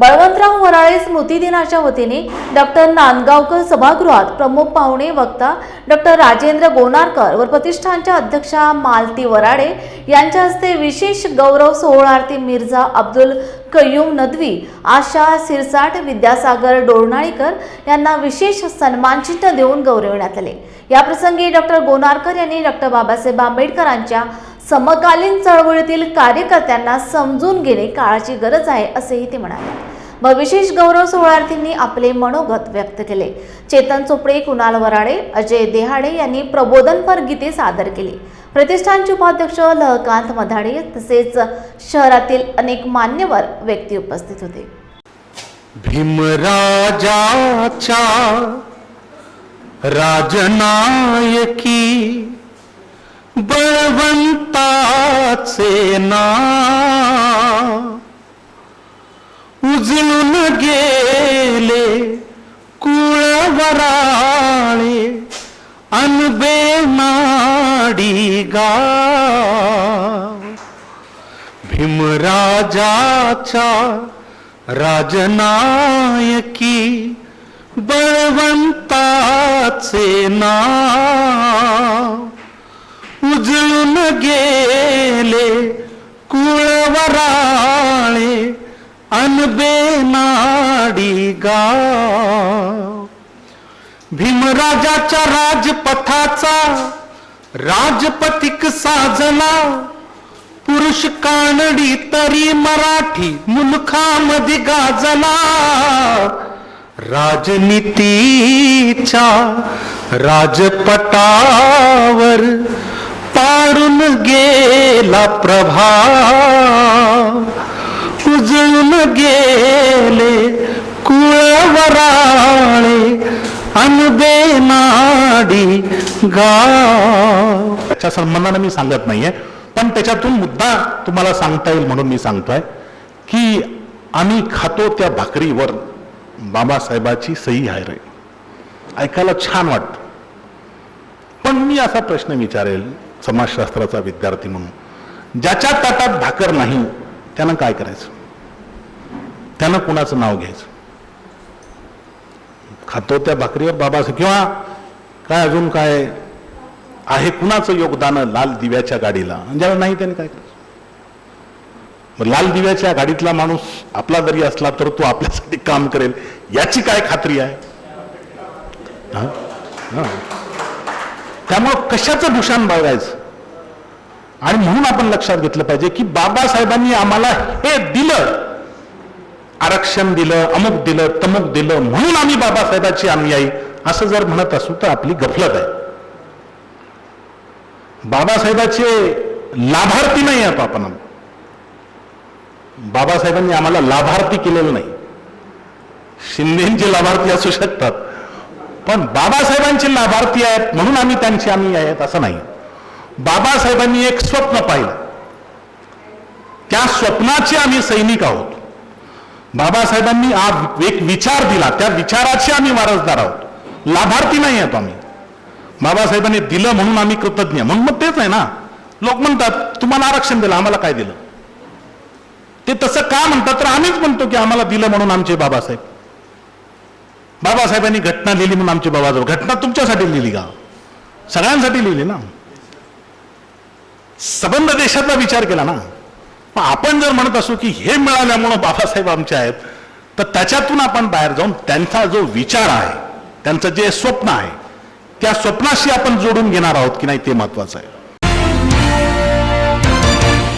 बळवंतराव वराळे स्मृती दिनाच्या वतीने डॉक्टर नांदगावकर सभागृहात प्रमुख पाहुणे वक्ता डॉक्टर राजेंद्र गोनारकर व प्रतिष्ठानच्या अध्यक्षा मालती वराडे यांच्या हस्ते विशेष गौरव सोहळार्थी मिर्झा अब्दुल कय्यूम नदवी आशा सिरसाट विद्यासागर डोरनाळीकर यांना विशेष सन्मानचिन्ह देऊन गौरविण्यात आले. याप्रसंगी डॉक्टर गोनारकर यांनी डॉक्टर बाबासाहेब आंबेडकरांच्या समकालीन चळवळीतील कार्यकर्त्यांना समजून घेणे काळाची गरज आहे असेही ते म्हणाले. व विशेष गौरव सोहळार्थींनी आपले मनोगत व्यक्त केले. चेतन चोपडे कुणाल वराडे अजय देहाडे यांनी प्रबोधनपर गीते सादर केली. प्रतिष्ठानचे उपाध्यक्ष लहकांत मधाडे तसेच शहरातील अनेक मान्यवर व्यक्ती उपस्थित होते. भीमराजाच्या राजनायकी सेना उजळून गेले कुळवराळे अनबे नाडी गा भीमराजाच्या राजनायकी बळवंताचे ना राजाच्या राजपथाचा राजपथिक साजला पुरुष कानडी तरी मराठी मुलखामध्ये गाजला राजनीतीच्या राजपटावर पाडून गेला प्रभा. उजळून गेले कुळवराळे अनुदे नाडी गाव त्याच्या संबंधाने मी सांगत नाहीये. पण त्याच्यातून मुद्दा तुम्हाला सांगता येईल म्हणून मी सांगतोय की आम्ही खातो त्या भाकरीवर बाबासाहेबाची सही आहे रे. ऐकायला छान वाटतं. पण मी असा प्रश्न विचारेल समाजशास्त्राचा विद्यार्थी म्हणून. ज्याच्या ताटात भाकर नाही त्यानं काय करायचं? त्यानं कुणाचं नाव घ्यायचं? खातो त्या भाकरीवर बाबा किंवा काय अजून काय आहे कुणाचं योगदान लाल दिव्याच्या गाडीला? ज्याला नाही त्याने काय मग लाल दिव्याच्या गाडीतला माणूस आपला जरी असला तर तो आपल्यासाठी काम करेल. याची काय खात्री आहे? त्यामुळं कशाचं भूषण बाळगायचं? आणि म्हणून आपण लक्षात घेतलं पाहिजे की बाबासाहेबांनी आम्हाला हे दिलं. आरक्षण दिलं अमुक दिलं तमुक दिलं म्हणून आम्ही बाबासाहेबाची अनुयायी. असं जर म्हणत असू तर आपली गफलत आहे. बाबासाहेबाचे लाभार्थी नाही आहोत आपण बाबासाहेबांनी आम्हाला लाभार्थी केलेलं नाही. शिंदेचे लाभार्थी असू शकतात. पण बाबासाहेबांचे लाभार्थी आहेत म्हणून आम्ही त्यांचे आम्ही आहेत असं नाही. बाबासाहेबांनी एक स्वप्न पाहिलं. त्या स्वप्नाचे आम्ही सैनिक आहोत. बाबासाहेबांनी एक विचार दिला. त्या विचाराची आम्ही वारसदार आहोत. लाभार्थी नाही आहेत आम्ही. बाबासाहेबांनी दिलं म्हणून आम्ही कृतज्ञ. म्हणून मग तेच आहे ना. लोक म्हणतात तुम्हाला आरक्षण दिलं आम्हाला काय दिलं? ते तसं का म्हणतात तर आम्हीच म्हणतो की आम्हाला दिलं म्हणून आमचे बाबासाहेब. बाबासाहेबांनी घटना लिहिली म्हणून आमचे बाबासाहेब. घटना तुमच्यासाठी लिहिली का? सगळ्यांसाठी लिहिली ना. सबंध देशातला विचार केला ना. मग आपण जर म्हणत असू की हे मिळाल्यामुळं बाबासाहेब आमचे आहेत तर त्याच्यातून आपण बाहेर जाऊन त्यांचा जो विचार आहे त्यांचं जे स्वप्न आहे त्या स्वप्नाशी आपण जोडून घेणार आहोत की नाही ते महत्वाचं आहे.